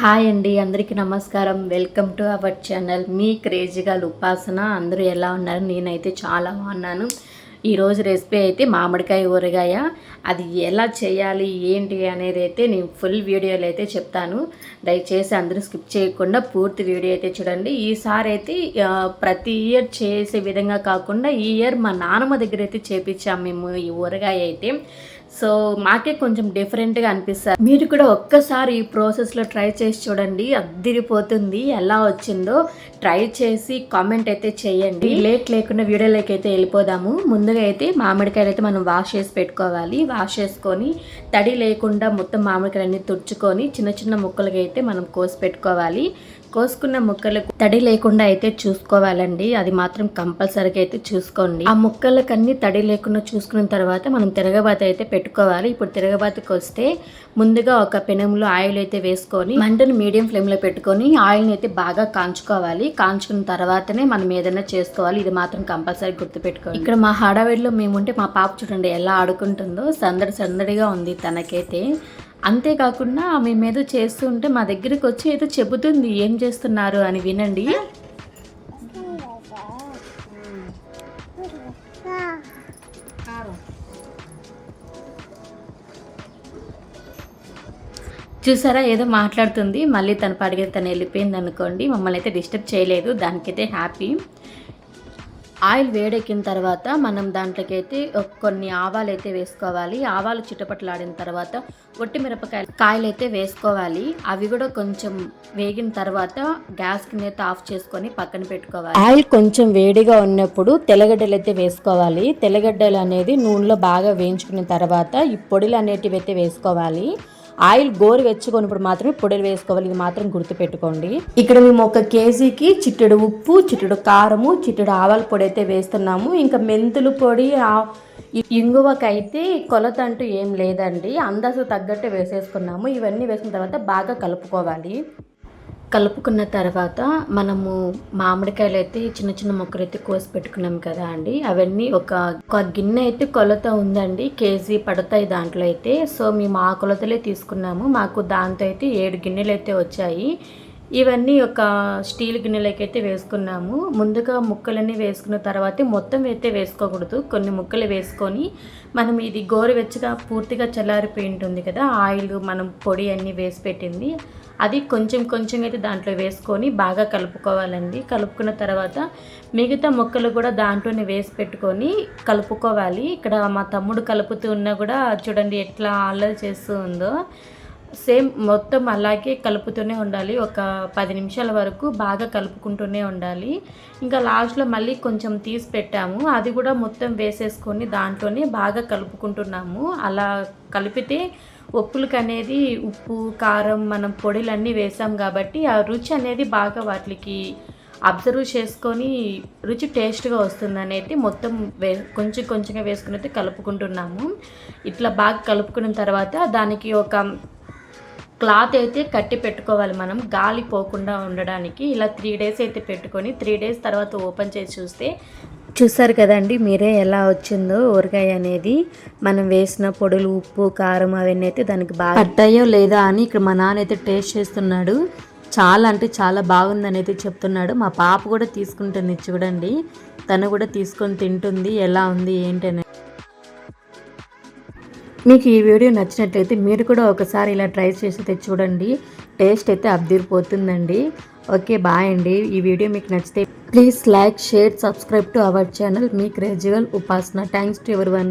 Hi అండి అందరికీ నమస్కారం. Welcome to our channel. మీ క్రేజీగా ఉపాసన అందరూ ఎలా ఉన్నారు? నేనైతే చాలా బాగున్నాను. ఈరోజు రెసిపీ అయితే మామిడికాయ ఊరగాయ. అది ఎలా చేయాలి ఏంటి అనేది అయితే నేను ఫుల్ వీడియోలు అయితే చెప్తాను. దయచేసి అందరూ స్కిప్ చేయకుండా పూర్తి వీడియో అయితే చూడండి. ఈసారి అయితే ప్రతి ఇయర్ చేసే విధంగా కాకుండా ఈ ఇయర్ మా నాన్నమ్మ దగ్గర అయితే చేపించాము మేము ఈ ఊరగాయ అయితే. సో మాకే కొంచెం డిఫరెంట్గా అనిపిస్తుంది మీరు కూడా ఒక్కసారి ఈ ప్రాసెస్లో ట్రై చేసి చూడండి. అద్దిరిపోతుంది. ఎలా వచ్చిందో. ట్రై చేసి కామెంట్ అయితే చేయండి. లేట్ లేకుండా వీడియోలోకి అయితే వెళ్ళిపోదాము. ముందు ముందుగా అయితే మామిడికాయలు అయితే మనం వాష్ చేసి పెట్టుకోవాలి. వాష్ చేసుకొని తడి లేకుండా మొత్తం మామిడికాయలన్నీ తుడుచుకొని చిన్న చిన్న ముక్కలుగా అయితే మనం కోసి పెట్టుకోవాలి. కోసుకున్న ముక్కలకు తడి లేకుండా అయితే చూసుకోవాలండి. అది మాత్రం కంపల్సరీగా అయితే చూసుకోండి. ఆ ముక్కలకన్నీ తడి లేకుండా చూసుకున్న తర్వాత మనం తిరగబాత అయితే పెట్టుకోవాలి. ఇప్పుడు తిరగబాతకు వస్తే ముందుగా ఒక పెనంలో ఆయిల్ అయితే వేసుకొని మంటను మీడియం ఫ్లేమ్లో పెట్టుకొని ఆయిల్ని అయితే బాగా కాంచుకోవాలి. కాంచుకున్న తర్వాతనే మనం ఏదైనా చేసుకోవాలి. ఇది మాత్రం కంపల్సరీ గుర్తుపెట్టుకోవాలి ఇక్కడ మా హడావిడిలో మేముంటే మా పాప చూడండి ఎలా ఆడుకుంటుందో. సందడి సందడిగా ఉంది తనకైతే. అంతేకాకుండా మేము ఏదో చేస్తూ ఉంటే మా దగ్గరికి వచ్చి ఏదో చెబుతుంది ఏం చేస్తున్నారు అని వినండి. చూసారా ఏదో మాట్లాడుతుంది. మళ్ళీ తన పాడిగా తను వెళ్ళిపోయింది అనుకోండి మమ్మల్ని అయితే డిస్టర్బ్ చేయలేదు. దానికైతే హ్యాపీ. ఆయిల్ వేడెక్కిన తర్వాత మనం దాంట్లోకి అయితే కొన్ని ఆవాలు అయితే వేసుకోవాలి. ఆవాలు చిటపట్లాడిన తర్వాత ఒట్టి మిరపకాయలు కాయలు అయితే వేసుకోవాలి. అవి కూడా కొంచెం వేగిన తర్వాత గ్యాస్ కింద అయితే ఆఫ్ చేసుకొని పక్కన పెట్టుకోవాలి. ఆయిల్ కొంచెం వేడిగా ఉన్నప్పుడు తెల్లగడ్డలు అయితే వేసుకోవాలి. తెల్లగడ్డలు అనేది నూనెలో బాగా వేయించుకున్న తర్వాత ఈ పొడిలు అనేటివి అయితే వేసుకోవాలి. ఆయిల్ గోరు వెచ్చుకున్నప్పుడు మాత్రమే పొడిలు వేసుకోవాలి. ఇది మాత్రం గుర్తుపెట్టుకోండి. ఇక్కడ మేము ఒక కేజీకి చిట్టెడు ఉప్పు చిట్టెడు కారము చిట్టెడు ఆవాల పొడి అయితే వేస్తున్నాము. ఇంకా మెంతులు పొడి ఇంగువకైతే కొలత అంటూ ఏం లేదండి. అందాజు తగ్గట్టు వేసేసుకున్నాము. ఇవన్నీ వేసిన తర్వాత బాగా కలుపుకోవాలి. కలుపుకున్న తర్వాత మనము మామిడికాయలు అయితే చిన్న చిన్న ముక్కలు అయితే కోసి పెట్టుకున్నాం కదా అండి. అవన్నీ ఒక ఒక గిన్నె అయితే కొలత ఉందండి. కేజీ పడతాయి దాంట్లో అయితే. సో మేము ఆ కొలతలే తీసుకున్నాము. మాకు దాంతో అయితే ఏడు గిన్నెలు అయితే వచ్చాయి. ఇవన్నీ ఒక స్టీల్ గిన్నెలకైతే అయితే వేసుకున్నాము. ముందుగా ముక్కలన్నీ వేసుకున్న తర్వాత మొత్తం అయితే వేసుకోకూడదు. కొన్ని ముక్కలు వేసుకొని మనం ఇది గోరువెచ్చగా పూర్తిగా చల్లారిపోయి ఉంటుంది కదా ఆయిల్ మనం పొడి అన్నీ వేసి పెట్టింది. అది కొంచెం కొంచెం అయితే దాంట్లో వేసుకొని బాగా కలుపుకోవాలండి. కలుపుకున్న తర్వాత మిగతా ముక్కలు కూడా దాంట్లోనే వేసి పెట్టుకొని కలుపుకోవాలి. ఇక్కడ మా తమ్ముడు కలుపుతూ ఉన్నా కూడా చూడండి ఎట్లా అల్లరి చేస్తూ ఉందో సేమ్ మొత్తం అలాగే కలుపుతూనే ఉండాలి. ఒక పది నిమిషాల వరకు బాగా కలుపుకుంటూనే ఉండాలి. ఇంకా లాస్ట్లో మళ్ళీ కొంచెం తీసి పెట్టాము. అది కూడా మొత్తం వేసేసుకొని దాంట్లోనే బాగా కలుపుకుంటున్నాము. అలా కలిపితే ఒప్పులకు అనేది ఉప్పు కారం మనం పొడిలన్నీ వేసాం కాబట్టి ఆ రుచి అనేది బాగా వాటికి అబ్జర్వ్ చేసుకొని రుచి టేస్ట్గా వస్తుంది అనేది మొత్తం వే కొంచెం కొంచెంగా వేసుకుని కలుపుకుంటున్నాము. ఇట్లా బాగా కలుపుకున్న తర్వాత దానికి ఒక క్లాత్ అయితే కట్టి పెట్టుకోవాలి మనం గాలి పోకుండా ఉండడానికి. ఇలా త్రీ డేస్ అయితే పెట్టుకొని త్రీ డేస్ తర్వాత ఓపెన్ చేసి చూస్తే చూసారు కదండి మీరే ఎలా వచ్చిందో ఊరగాయ అనేది. మనం వేసిన పొడులు ఉప్పు కారం అవన్నీ అయితే దానికి బాగా పట్టాయో లేదా అని ఇక్కడ మా నాన్న అయితే టేస్ట్ చేస్తున్నాడు. చాలా అంటే చాలా బాగుందని అయితే చెప్తున్నాడు. మా పాప కూడా తీసుకుంటుంది చూడండి. తను కూడా తీసుకొని తింటుంది ఎలా ఉంది ఏంటనే మీకు ఈ వీడియో నచ్చినట్లయితే మీరు కూడా ఒకసారి ఇలా ట్రై చేసి అయితే చూడండి టేస్ట్ అయితే అబ్దిరిపోతుందండి ఓకే బాయ్ అండి. ఈ వీడియో మీకు నచ్చితే please like share subscribe to our channel. మీ క్రేజువల్ ఉపాసన. థ్యాంక్స్ టు ఎవరి వన్